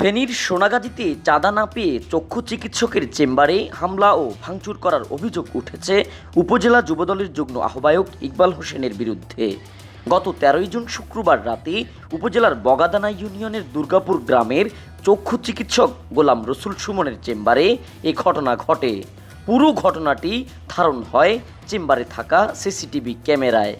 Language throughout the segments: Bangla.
ফেনীর সোনাগাজীতে চাঁদা না পেয়ে চক্ষু চিকিৎসকের চেম্বারে হামলা ও ভাঙচুর করার অভিযোগ উঠেছে উপজেলা যুবদলের যুগ্ম আহ্বায়ক ইকবাল হোসেনের বিরুদ্ধে। গত তেরোই জুন শুক্রবার রাতে উপজেলার বগাদানা ইউনিয়নের দুর্গাপুর গ্রামের চক্ষু চিকিৎসক গোলাম রসুল সুমনের চেম্বারে এ ঘটনা ঘটে। পুরো ঘটনাটি ধারণ হয় চেম্বারে থাকা সিসিটিভি ক্যামেরায়।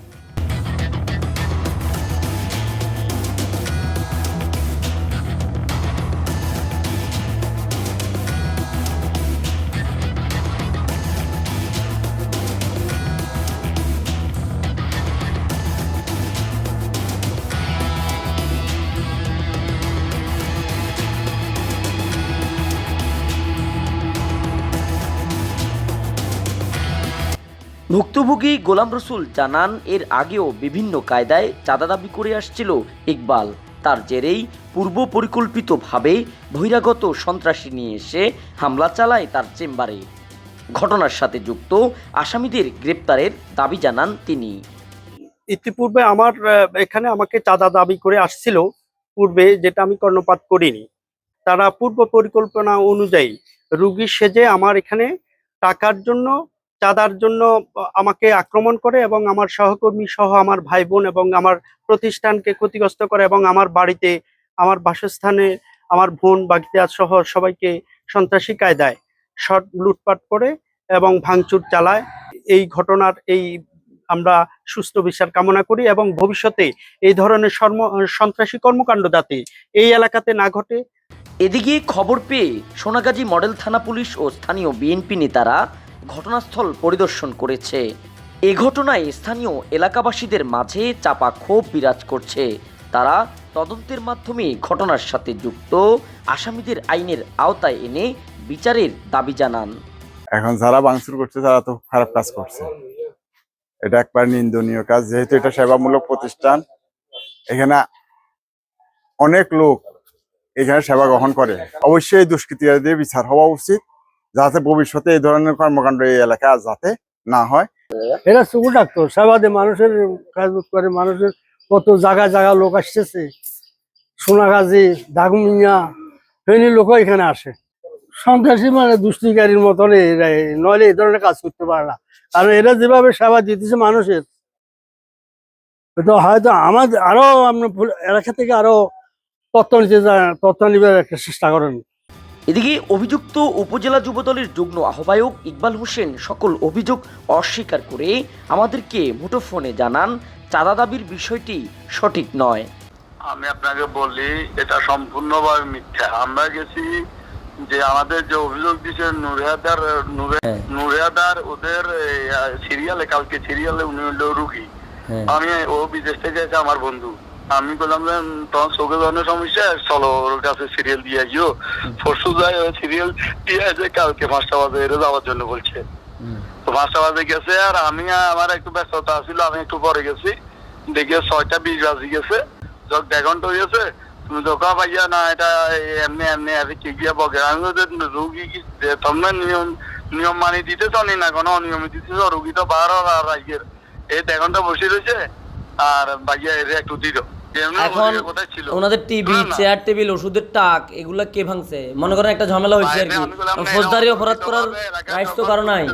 ভুক্তভোগী গোলাম রসুল জানান, এর আগেও বিভিন্ন কায়দায় চাঁদা দাবি করে আসছিল ইকবাল। তার জেরেই পূর্ব পরিকল্পিতভাবে বহিরাগত সন্ত্রাসী নিয়ে এসে হামলা চালায় তার চেম্বারে। ঘটনার সাথে যুক্ত আসামিদের গ্রেপ্তারের দাবি জানান তিনি। ইতিপূর্বে আমার এখানে আমাকে চাঁদা দাবি করে আসছিল, পূর্বে যেটা আমি কর্ণপাত করিনি। তারা পূর্ব পরিকল্পনা অনুযায়ী রুগী সেজে আমার এখানে টাকার জন্য চাঁদার জন্য আমাকে আক্রমণ করে এবং আমার সহকর্মী সহ আমার ভাই বোন এবং আমার প্রতিষ্ঠানকে ক্ষতিগ্রস্ত করে এবং আমার বাড়িতে, আমার বাসস্থানে, আমার বোন বাগিতা সহ সবাইকে সন্ত্রাসী কায়দায় শট লুটপাট করে এবং ভাঙচুর চালায়। এই ঘটনার, এই আমরা সুস্থ বিচার কামনা করি এবং ভবিষ্যতে এই ধরনের সন্ত্রাসী কর্মকাণ্ড যাতে এই এলাকাতে না ঘটে। এদিকে খবর পেয়ে সোনাগাজী মডেল থানা পুলিশ ও স্থানীয় বিএনপি নেতারা ঘটনাস্থল পরিদর্শন করেছে। এ ঘটনায় স্থানীয় এলাকাবাসীদের মাঝে চাপা ক্ষোভ বিরাজ করছে। তারা তদন্তের মাধ্যমে ঘটনার সাথে যুক্ত। আসামিদের আইনের আওতায় এনে বিচারের দাবি জানান। এখন যারা ভাঙচুর করছে, তারা তো খারাপ কাজ করছে। এটা একবার নিন্দনীয় কাজ। যেহেতু এটা সেবামূলক প্রতিষ্ঠান, এখানে অনেক লোক এখানে সেবা গ্রহণ করে। অবশ্যই এই দুষ্কৃতীদের বিচার হওয়া উচিত। যাতে ভবিষ্যতে এই ধরনের কর্মকাণ্ড এই এলাকায় যাতে না হয়। এরা চুকু ডাক্তার, সেবাদে মানুষের কাজ করে, মানুষের কত জায়গা জায়গা লোক আসতেছে। সোনাগাজী, দাগমিয়া, ফেনি লোক এখানে আসে। সন্ত্রাসী মানে দুষ্টিকারীর মতন এরা, নইলে এই ধরনের কাজ করতে পারে না। কারণ এরা যেভাবে সেবা দিতেছে মানুষের, তো হয়তো আমাদের আরও আপনার এলাকা থেকে আরও তথ্য নিতে যা- তথ্য নিবে একটা চেষ্টা করেন। এদিকে অভিযুক্ত উপজেলা যুবদলের যুগ্ম আহ্বায়ক ইকবাল হোসেন সকল অভিযোগ অস্বীকার করে আমাদেরকে মুঠোফোনে জানান চাঁদা দাবির বিষয়টি সঠিক নয়। আমি আপনাকে বলি এটা সম্পূর্ণভাবে মিথ্যা। আমরা গেছি যে আমাদের যে অভিযোগ দিচ্ছে নুরিয়াদার নুরে- হ্যাঁ। নুরিয়াদার ওদের সিরিয়ালে কালকে সিরিয়ালে উনি রুগী। আমি ও বিদেশ থেকে আছে আমার বন্ধু। আমি বললাম যে তোমার চোখে ধরনের সমস্যা চলো ওর কাছে সিরিয়াল দিয়ে আসিও। পরশু যাই সিরিয়াল দিয়ে আছে কালকে পাঁচটা বাজে এর যাওয়ার জন্য বলছে। তো পাঁচটা বাজে গেছে আর আমি আমার একটু ব্যস্ততা ছিল আমি একটু পরে গেছি। দেখে ছয়টা বিশ বাজে গেছে। যখন দেঘন্টা হয়েছে তুমি দোকা পাইয়া না এটা এমনি এমনি আছে কি গিয়া বকে? আমি তো রুগী কি তোমরা নিয়ম নিয়ম মানি দিতে চানি না কোনো অনিয়মিত দিতে রুগী তো বার আর রাইগের এই দেঘন্টা বসে রয়েছে আর বাইয়া এর একটু দিল। এখন ওনাদের টিভি। চেয়ার টেবিল ওষুধের টাক এগুলা কে ভাঙছে? মনে করেন একটা ঝামেলা হয়েছে আর কি। ফৌজদারি অপরাধ করার রাইটস তো কারও নাই।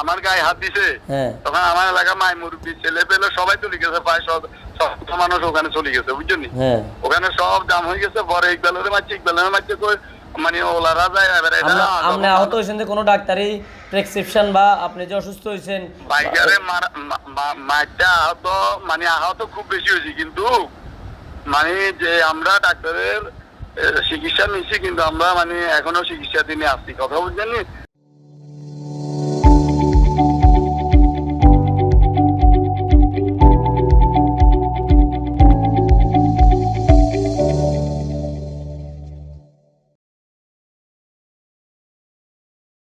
আমার গায়ে হাত দিছে। হ্যাঁ। তখন আমার এলাকা মাই মুরব্বী ছেলে পেলে সবাই চলে গেছে প্রায় সব সব মানুষ ওখানে চলে গেছে বুঝছেন হ্যাঁ। ওখানে সব জাম হয়ে গেছে পরে ইকবালের মারছে ইকবালের মারছে কই মানে ওলারা যায় এবার আপনি আহত হয়েছেন যে কোনো ডাক্তারি প্রেসক্রিপশন বা আপনি যে অসুস্থ হয়েছেন বাইকারে মারটা আহত মানে আহত খুব বেশি হয়েছে কিন্তু মানে যে আমরা ডাক্তারের চিকিৎসা নিচ্ছি কিন্তু আমরা মানে এখনও চিকিৎসা দিনে আসছি কথা বুঝছেন নি?